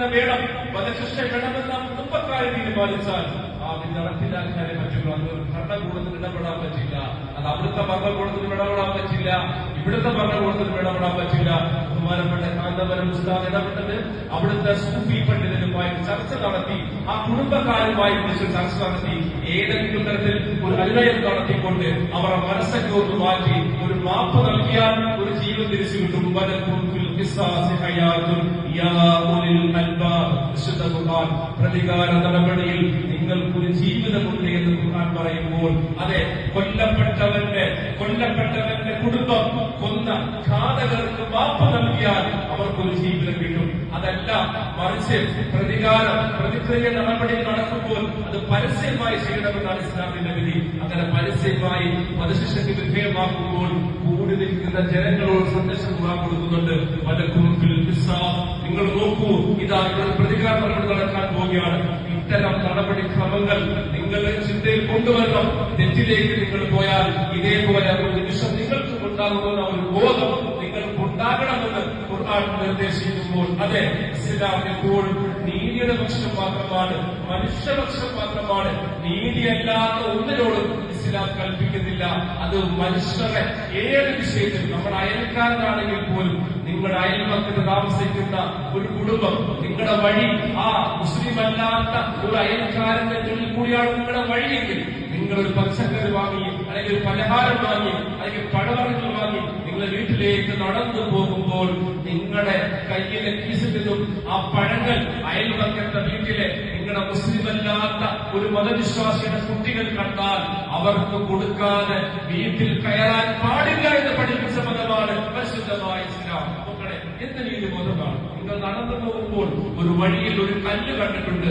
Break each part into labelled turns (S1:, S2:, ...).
S1: തന്നെ വേണം. വധശിക്ഷ വേണമെന്ന് കുടുംബക്കാരെ തീരുമാനിച്ചാൽ ആ അത് നടപ്പിലാക്കാനേ പറ്റുള്ളൂ അത് ഭരണകൂടത്തിന് ഇടപെടാൻ പറ്റില്ല. അത് അവിടുത്തെ ഭരണകൂടത്തിന് ഇടപെടാൻ പറ്റില്ല. ഇവിടുത്തെ ഭരണകൂടത്തിന് ഇടപെടാൻ പറ്റില്ല. ബഹുമാനപ്പെട്ട കാന്തപുരം ഉസ്താദ് ഇടപെട്ടത് അവിടുത്തെ സൂഫി പണ്ഡിതനുമായി ചർച്ച നടത്തി ആ കുടുംബക്കാരുമായി വിളിച്ച് ചർച്ച നടത്തി ഏതെങ്കിലും തരത്തിൽ ഒരു അന്വയം നടത്തിക്കൊണ്ട് അവരുടെ മനസ്സൊക്കെ ഒന്ന് മാറ്റി ഒരു മാപ്പ് നൽകിയാൽ ഒരു ജീവൻ തിരിച്ചു കിട്ടും. പ്രതികാര നടപടിയിൽ നിങ്ങൾക്കൊരു ജീവിതമുണ്ട് എന്ന് ഖുർആൻ പറയുമ്പോൾ അതെ കൊല്ലപ്പെട്ടവന്റെ കൊല്ലപ്പെട്ടവന്റെ കുടുംബം കൊന്ന ഘാതകർക്ക് മാപ്പ് നൽകിയാൽ അവർക്കൊരു ജീവിതം കിട്ടും. അതല്ല മറിച്ച് പ്രതികാരം പ്രതിക്രിയ നടപടി നടക്കുമ്പോൾ അത് പരസ്യമായി ചെയ്യണമെന്നാണ് ഇസ്ലാമിന്റെ വിധി. അങ്ങനെ പരസ്യമായി വധശിക്ഷയ്ക്ക് വിധേയമാക്കുമ്പോൾ കൂടി നിൽക്കുന്ന ജനങ്ങളോട് സന്ദേശം കൊടുക്കുന്നുണ്ട്. വലക്കും ഫിൽ നിങ്ങൾ നോക്കൂ ഇതാ ഇവിടെ പ്രതികാര നടപടി നടക്കാൻ പോവുകയാണ്. ഇത്തരം നടപടിക്രമങ്ങൾ നിങ്ങളുടെ ചിന്തയിൽ കൊണ്ടുവരണം. തെറ്റിലേക്ക് നിങ്ങൾ പോയാൽ ഇതേപോലെ ഒരു നിമിഷം നിങ്ങൾക്ക് ഉണ്ടാകുന്ന ഒരു ബോധം നിങ്ങൾക്ക് ഉണ്ടാകണമെന്ന് ഖുർആൻ നിർദ്ദേശിക്കുമ്പോൾ അതെ ഇസ്ലാം എപ്പോഴും നീതിയുടെ പക്ഷം മാത്രമാണ് മനുഷ്യപക്ഷം മാത്രമാണ് നീതിയല്ലാത്ത ഒന്നിനോടും ഇസ്ലാം കൽപ്പിക്കുന്നില്ല. അത് മനുഷ്യരുടെ ഏത് വിഷയത്തിൽ നമ്മുടെ അയൽക്കാരനാണെങ്കിൽ പോലും നിങ്ങളുടെ അയൽവക്കത്ത് താമസിക്കുന്ന ഒരു കുടുംബം നിങ്ങളുടെ വഴി ആ മുസ്ലിം അല്ലാത്ത ഒരു അയൽക്കാരന്റെ തൊഴിൽ കൂടിയാണ് നിങ്ങളുടെ വഴിയെങ്കിൽ നിങ്ങൾ ഒരു പച്ചക്കറി വാങ്ങി അല്ലെങ്കിൽ പലഹാരം വാങ്ങി അല്ലെങ്കിൽ നിങ്ങളുടെ വീട്ടിലേക്ക് നടന്നു പോകുമ്പോൾ നിങ്ങളുടെ കയ്യിലെ കീസിൽ നിന്നും ആ പഴങ്ങൾ അയൽവക്കത്തെ വീട്ടിലെ നിങ്ങളുടെ മുസ്ലിം അല്ലാത്ത ഒരു മതവിശ്വാസിയുടെ കുട്ടികൾ കണ്ടാൽ അവർക്ക് കൊടുക്കാതെ വീട്ടിൽ കയറാൻ പാടില്ല എന്ന് പഠിപ്പിച്ച മതമാണ് പരിശുദ്ധമായ ഇസ്ലാം. മക്കളെ എന്ത് നിങ്ങൾ നടന്നു പോകുമ്പോൾ ഒരു വഴിയിൽ ഒരു കല്ല് കണ്ടിട്ടുണ്ട്.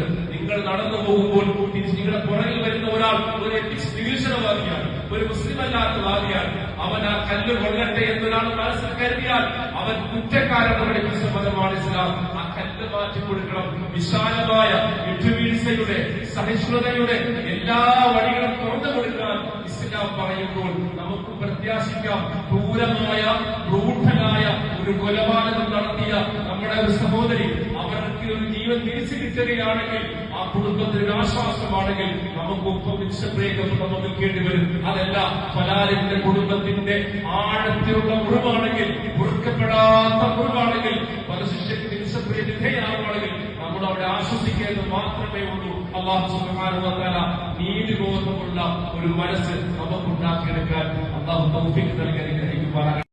S1: നിങ്ങൾ നടന്നു പോകുമ്പോൾ തിരിച്ച് നിങ്ങളുടെ പുറകിൽ വരുന്ന ഒരാൾ ഒരു നിരീക്ഷണവാദിയാണ് ഒരു മുസ്ലിം അല്ലാത്ത വാദിയാണ് അവൻ ആ കല്ല് കൊല്ലട്ടെ എന്നൊരാൾ മനസ്സിൽ കരുതിയാൽ അവൻ കുറ്റക്കാരെന്ന് പഠിപ്പിച്ച മതമാണ് ഇസ്ലാം. ആ കല്ല് മാറ്റി കൊടുക്കണം. വിശാലമായ വിട്ടുവീഴ്ചയുടെ സഹിഷ്ണുതയുടെ എല്ലാ വഴികളും തുറന്നു കൊടുക്കാൻ ഇസ്ലാം പറയുമ്പോൾ നമുക്ക് പ്രത്യാശിക്കാം. ക്രൂരമായ ക്രൂഢനായ ഒരു കൊലപാതകം നടത്തിയ നമ്മുടെ ഒരു സഹോദരി അവർക്ക് ഒരു ജീവൻ തിരിച്ചു കിട്ടുകയാണെങ്കിൽ ആ കുടുംബത്തിന് ഒരു ആശ്വാസമാണെങ്കിൽ നമുക്ക് ഉപവിശപ്രേകം നമ്മൾ നിൽക്കേണ്ടി വരും. അതല്ല പലാരിന്റെ കുടുംബത്തിന്റെ ആഴത്തിലുള്ള മുറിവാണെങ്കിൽ പൊറുക്കപ്പെടാത്ത മുറിവാണെങ്കിൽ വധശിക്ഷയ്ക്ക് നിമിഷപ്രിയ വിധേയമാണെങ്കിൽ നമ്മൾ അവിടെ ആശ്വസിക്കേണ്ടത് മാത്രമേ ഉള്ളൂ. അള്ളാഹു സുബ്ഹാനഹു നീതിബോധമുള്ള ഒരു മനസ്സ് നമുക്കുണ്ടാക്കിയെടുക്കാൻ അള്ളാഹു തൗഫീഖ് നൽകി അനുഗ്രഹിക്കുമാറാകട്ടെ.